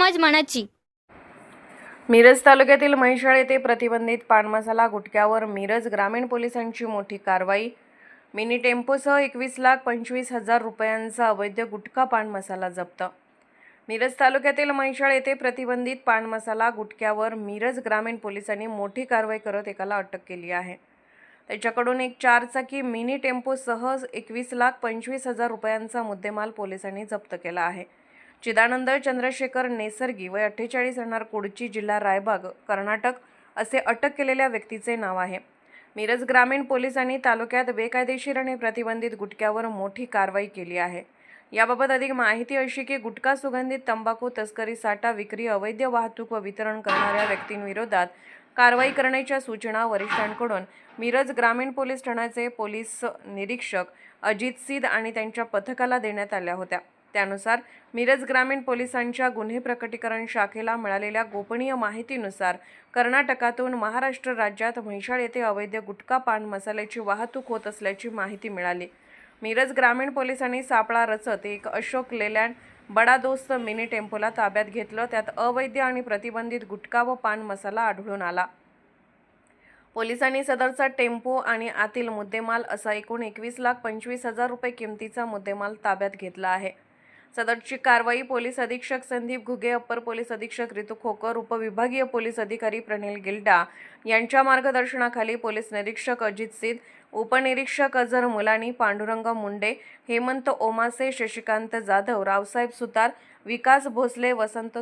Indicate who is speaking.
Speaker 1: आवाज मनाची.
Speaker 2: मिरज तालुक्यातील म्हैसाळ येथे प्रतिबंधित पान मसाला गुटख्यावर मिरज ग्रामीण पोलिसांची मोठी कारवाई. मिनी टेम्पोसह एकवीस लाख पंचवीस हजार रुपयांचा अवैध गुटखा पान मसाला जप्त. मिरज तालुक्यातील म्हैसाळ येथे प्रतिबंधित पान मसाला गुटख्यावर मिरज ग्रामीण पोलिसांनी मोठी कारवाई करत एकाला अटक केली आहे. त्याच्याकडून एक चारचाकी मिनी टेम्पोसह एकवीस लाख पंचवीस हजार रुपयांचा मुद्देमाल पोलिसांनी जप्त केला आहे. चिदानंद चंद्रशेखर नेसर्गी वय अठ्ठेचाळीस राहणार कुडची जिल्हा रायबाग कर्नाटक असे अटक केलेल्या व्यक्तीचे नाव आहे. मिरज ग्रामीण पोलिसांनी तालुक्यात बेकायदेशीर आणि प्रतिबंधित गुटख्यावर मोठी कारवाई केली आहे. याबाबत अधिक माहिती अशी की गुटखा सुगंधित तंबाखू तस्करी साठा विक्री अवैध वाहतूक व वितरण करणाऱ्या व्यक्तींविरोधात कारवाई करण्याच्या सूचना वरिष्ठांकडून मिरज ग्रामीण पोलीस ठाण्याचे पोलीस निरीक्षक अजित सिद आणि त्यांच्या पथकाला देण्यात आल्या होत्या. त्यानुसार मिरज ग्रामीण पोलिसांच्या गुन्हे प्रकटीकरण शाखेला मिळालेल्या गोपनीय माहितीनुसार कर्नाटकातून महाराष्ट्र राज्यात म्हैसाळ येथे अवैध गुटखा पान मसाल्याची वाहतूक होत असल्याची माहिती मिळाली. मिरज ग्रामीण पोलिसांनी सापळा रचत एक अशोक लेलँड बडा दोस्त मिनी टेम्पोला ताब्यात घेतलं. त्यात अवैध आणि प्रतिबंधित गुटखा व पान मसाला आढळून आला. पोलिसांनी सदरचा टेम्पो आणि आतील मुद्देमाल असा एकूण एकवीस लाख पंचवीस हजार रुपये किमतीचा मुद्देमाल ताब्यात घेतला आहे. सदरची कारवाई पोलीस अधीक्षक संदीप घुगे अप्पर पोलीस अधीक्षक रितू खोकर उपविभागीय पोलीस अधिकारी प्रनिल गिल्डा यांच्या मार्गदर्शनाखाली पोलीस निरीक्षक अजित सिद उपनिरीक्षक अझर मुलानी पांडुरंग मुंडे हेमंत ओमासे शशिकांत जाधव रावसाहेब सुतार विकास भोसले वसंत